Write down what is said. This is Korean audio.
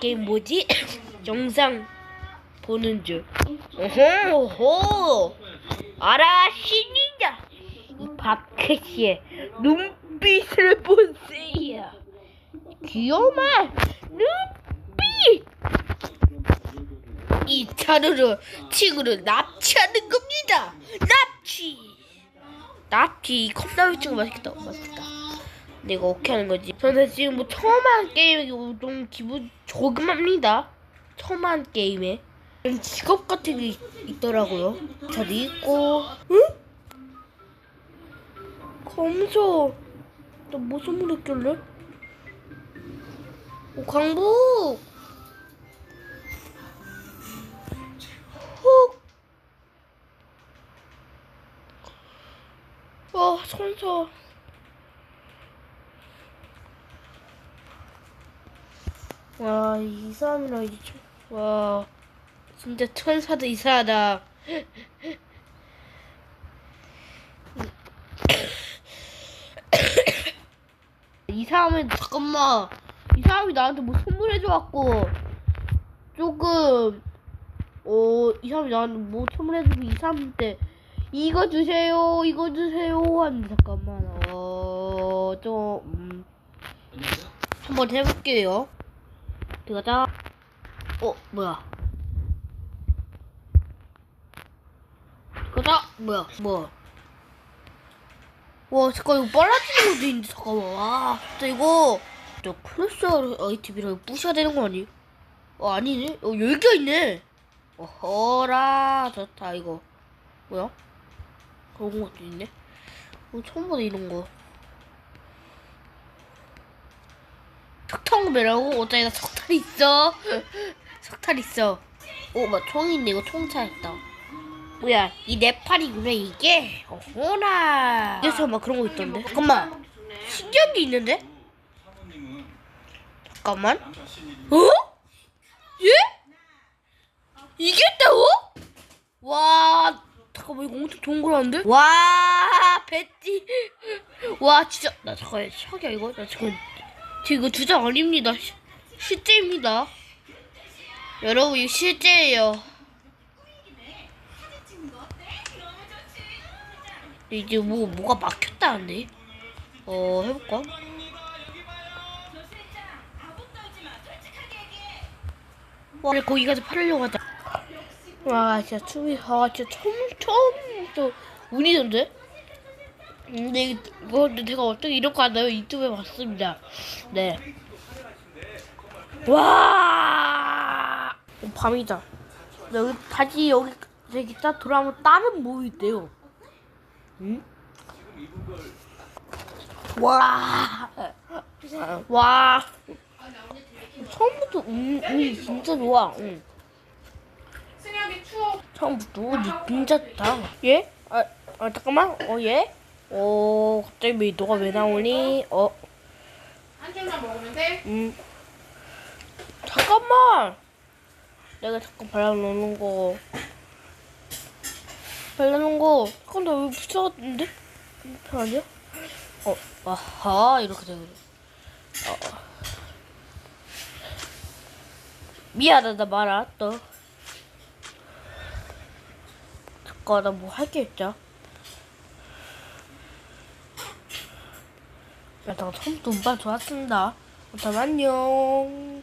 게임 뭐지? 영상 보는 줄. 오호, 알아, 신이다. 이 바크시의 눈빛을 보세요. 귀여만 눈빛. 이 차르르 친구를 납치하는 겁니다. 납치. 납치 컵라면 친구 맛있겠다. 맛있겠다. 내가 어떻게 하는 거지? 저는 지금 뭐 처음 한 게임이고 좀 기분 조금합니다. 처음 한 게임에 직업 같은 게 있, 있더라고요. 저도 있고, 응? 검소. 나 무슨 물 했길래? 오, 광복. 훅. 아, 손서. 와, 이 사람이랑 이제 좀, 와, 진짜 천사도 이상하다. 이 사람은 잠깐만, 이 사람이 나한테 뭐 선물해줘갖고 조금, 어, 이 사람이 나한테 뭐 선물해주고 이 사람한테 이거 주세요, 이거 주세요 하는 잠깐만, 어, 좀, 음, 한번 해볼게요. 들어가자. 어, 뭐야? 들어가자. 뭐야? 뭐야? 와, 잠깐 이거 빨라지는 것도 있는데 잠깐만. 와, 진짜 이거 저 클래스 아이템이랑 부셔야 되는 거 아니? 어, 아니네. 어, 여기가 있네. 어허라, 좋다 이거. 뭐야? 그런 것도 있네. 어, 처음 보네 이런 거. 석탄구매라고? 어차피 나 석탄 있어. 석탄 있어. 오, 막 총이 있네. 이거 총차 있다. 뭐야, 이 네팔이구나, 이게? 어허나. 그래서 막 그런 거 있던데. 잠깐만. 신기한 게 있는데? 잠깐만. 어? 예? 이게 있다고? 와, 잠깐만, 이거 엄청 거라는데? 와, 배지. 와, 진짜. 나 잠깐, 샤기야, 이거? 나 지금. 지금 이거 주장 아닙니다. 시- 실제입니다. 여러분, 이거 실제예요. 이제 뭐, 뭐가 막혔다는데? 어, 해볼까? 와, 거기 가서 팔으려고 하자. 와, 진짜 춤이, 아, 진짜 처음, 처음, 또, 운이던데? 근데 이거 제가 어떻게 거 하나요? 유튜브에 봤습니다. 네. 와 어, 밤이다. 여기 다시 여기 여기 딱 돌아오면 다른 뭐 있대요. 응? 와. 와. 처음부터 운, 운이 진짜 좋아. 응. 처음부터 운이 진짜 좋다. 예? 아, 아 잠깐만. 어 예? 어 갑자기 왜 너가 왜 나오니? 어. 한 줄만 먹으면 돼? 음. 잠깐만. 내가 잠깐 발라놓는 거. 발라놓은 거. 잠깐 나 여기 붙여갔는데? 편 아니야? 어, 아하 이렇게 되고. 어. 미안하다 말아 또. 잠깐 나 뭐 할 게 있자. 야, 나 처음부터 운빨 좋았습니다. 그럼 안녕.